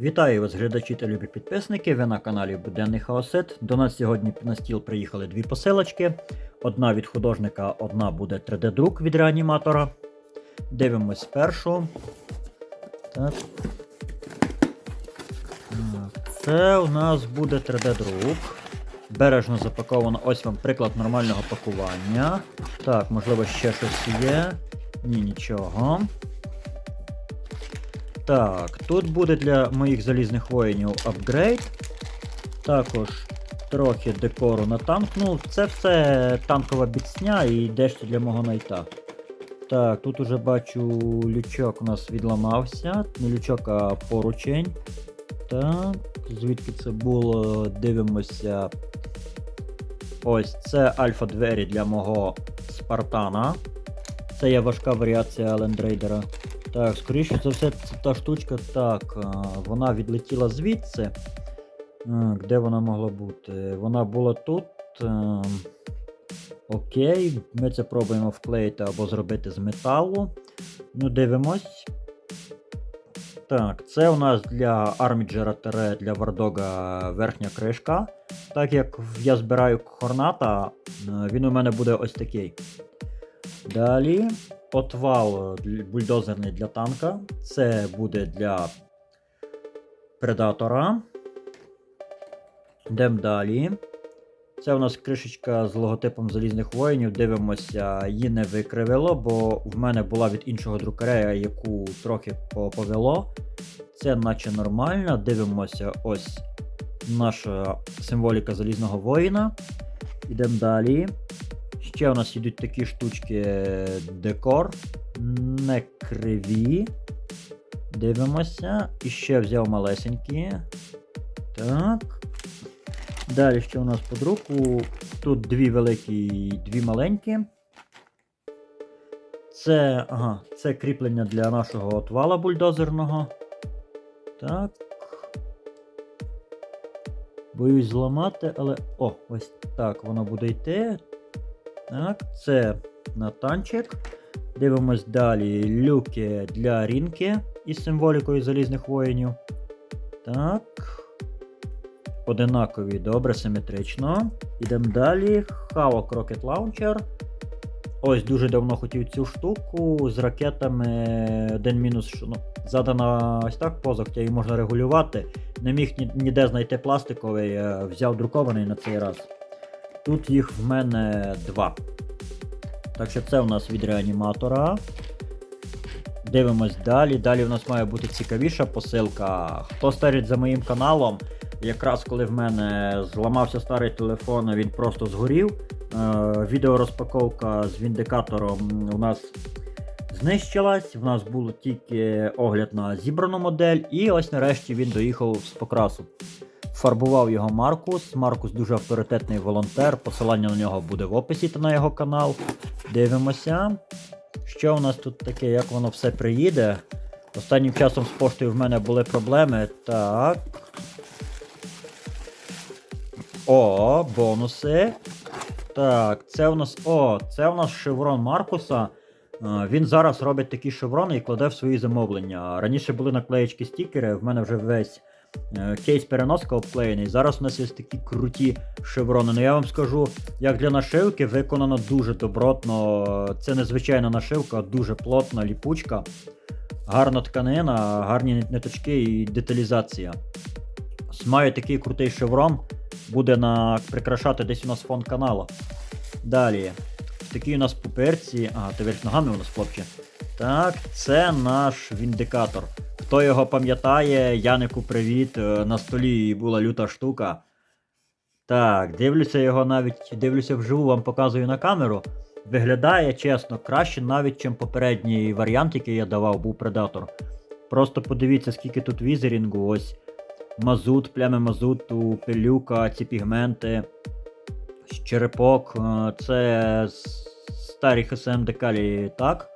Вітаю вас, глядачі та любі підписники. Ви на каналі Буденний Хаосит. До нас сьогодні на стіл приїхали дві посилочки. Одна від художника, одна буде 3D-друк від реаніматора. Дивимось першу. Так, Це у нас буде 3D-друк. Бережно запаковано. Ось вам приклад нормального пакування. Так, можливо, ще щось є. Ні, нічого. Так, тут буде для моїх залізних воїнів апгрейд. Також трохи декору на танк. Ну, це все танкова біцня і дещо для мого найта. Так, тут уже бачу лючок у нас відламався. Не лючок, а поручень. Так, звідки це було? Дивимося. Ось це альфа-двері для мого Спартана. Це є важка варіація Лендрейдера. Так, скоріше за все, це та штучка так. Вона відлетіла звідси. Де вона могла бути? Вона була тут. ем, Окей, ми це пробуємо вклеїти або зробити з металу. Ну, дивимось. Так, це у нас для арміджера для вардога верхня кришка. Так як я збираю хорната, е, він у мене буде ось такий. Далі отвал бульдозерний для танка. Це буде для предатора. Йдемо далі. Це у нас кришечка з логотипом залізних воїнів. Дивимося, її не викривило, бо в мене була від іншого друкарея, яку трохи по- повело. Це наче нормально. Дивимося, ось наша символіка залізного воїна. Йдемо далі. Ще у нас йдуть такі штучки декор. Не криві. Дивимося. І ще взяв малесенькі. Так. Далі ще у нас по друку. Тут дві великі і дві маленькі. Це, ага, це кріплення для нашого отвала бульдозерного. Так. Боюсь зламати, але. О, ось так воно буде йти. Так, це на танчик. Дивимось далі люки для рінки із символікою залізних воїнів. Так. Одинакові, добре, симетрично. Ідемо далі. Hawk Rocket Launcher. Ось дуже давно хотів цю штуку з ракетами один мінус. що, Ну, задана ось так поза, її можна регулювати. Не міг ні- ніде знайти пластиковий, е, взяв друкований на цей раз. Тут їх в мене два. Так що це у нас від реаніматора. Дивимось далі. Далі в нас має бути цікавіша посилка. Хто стежить за моїм каналом, якраз коли в мене зламався старий телефон, він просто згорів. Е, відеорозпаковка з віндикатором у нас знищилась. В нас був тільки огляд на зібрану модель, і ось нарешті він доїхав з покрасу. Фарбував його Маркус. Маркус дуже авторитетний волонтер. Посилання на нього буде в описі та на його канал. Дивимося. Що у нас тут таке, як воно все приїде? Останнім часом з поштою в мене були проблеми. Так. О, бонуси. Так, це у нас. О, це у нас шеврон Маркуса. Е, Він зараз робить такі шеврони і кладе в свої замовлення. Раніше були наклеєчки стікери, в мене вже весь кейс переноска обклеєний. Зараз у нас є такі круті шеврони. Ну я вам скажу, як для нашивки виконано дуже добротно. Це незвичайна нашивка, дуже плотна ліпучка. Гарна тканина, гарні ниточки і деталізація. Маю такий крутий шеврон. Буде на прикрашати десь у нас фон каналу. Далі. Такі у нас пуперці. А, ти верх ногами у нас хлопче. Так, це наш віндикатор. Хто його пам'ятає, Янику привіт. е, На столі була люта штука. Так, дивлюся його навіть, дивлюся вживу, вам показую на камеру. Виглядає чесно, краще навіть, чим попередній варіант, який я давав, був Predator. Просто подивіться, скільки тут візерінгу, ось мазут, плями мазуту, пилюка, ці пігменти, черепок. е, Це старі ХСМ декалі, так.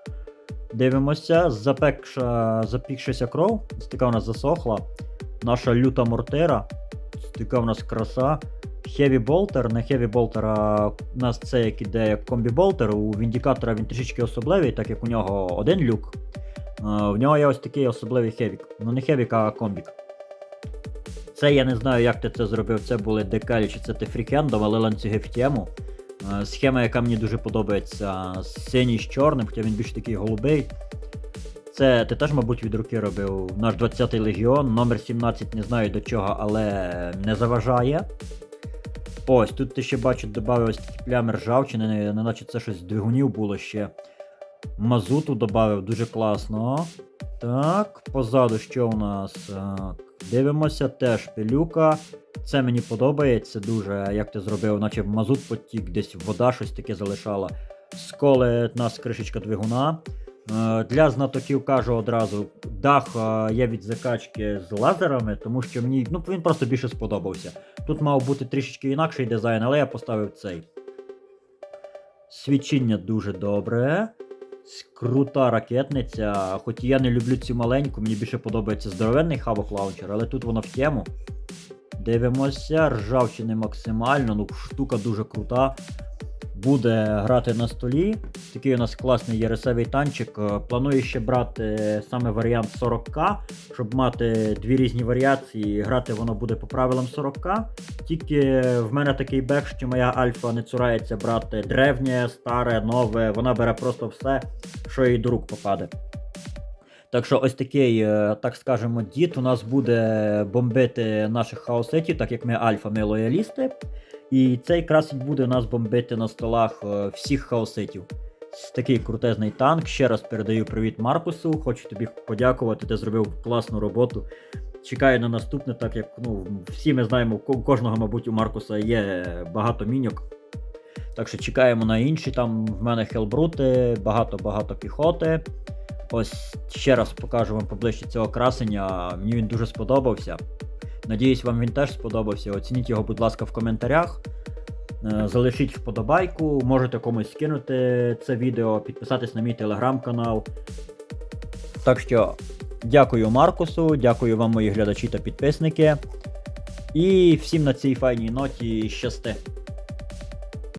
Дивимося, запекша, запікшися кров, така у нас засохла. Наша люта мортира, така у нас краса. Heavy Bolter, не Heavy Bolter, а у нас це як іде як комбі болтер. У Віндікатора він трішечки особливий, так як у нього один люк. В нього є ось такий особливий хевік. Ну не хевік, а комбік. Це я не знаю, як ти це зробив. Це були декалі чи це ти фрікендом, але ланцюги в тему. Е, Схема, яка мені дуже подобається, синій з чорним, хоча він більш такий голубий. Це ти теж, мабуть, від руки робив наш 20-й легіон, номер 17 не знаю до чого, але не заважає. Ось, тут ти ще бачу, додав ось такі плями ржавчини, не- неначе це щось з двигунів було ще. Мазуту додав, дуже класно. Так, позаду що у нас? Дивимося, теж пилюка. Це мені подобається дуже, як ти зробив, наче мазут потік, десь вода щось таке залишала. Сколи у нас кришечка двигуна. Е, Для знатоків кажу одразу, дах е, є від закачки з лазерами, тому що мені ну, він просто більше сподобався. Тут мав бути трішечки інакший дизайн, але я поставив цей. Свічіння дуже добре. Крута ракетниця. Хоч я не люблю цю маленьку, мені більше подобається здоровенний хавок лаунчер, але тут воно в тему. Дивимося, ржавчини максимально, ну штука дуже крута. Буде грати на столі. Такий у нас класний єресевий танчик. Е, Планую ще брати саме варіант 40к, щоб мати дві різні варіації. Грати воно буде по правилам 40к. Тільки в мене такий бек, що моя альфа не цурається брати древнє, старе, нове. Вона бере просто все, що їй до рук попаде. Так що ось такий, е, так скажемо, дід у нас буде бомбити наших хаоситів, так як ми альфа, ми лоялісти. І цей красить буде нас бомбити на столах е, всіх хаоситів. Такий крутезний танк. Ще раз передаю привіт Маркусу. Хочу тобі подякувати, ти зробив класну роботу. Чекаю на наступне, так як ну, всі ми знаємо, у кожного, мабуть, у Маркуса є багато міньок. Так що чекаємо на інші. Там в мене хелбрути, багато-багато піхоти. Ось ще раз покажу вам поближче цього красення. Мені він дуже сподобався. Надіюсь, вам він теж сподобався. Оцініть його, будь ласка, в коментарях. Е, Залишіть вподобайку, можете комусь скинути це відео, підписатись на мій телеграм-канал. Так що, дякую Маркусу, дякую вам, мої глядачі та підписники. І всім на цій файній ноті щасти.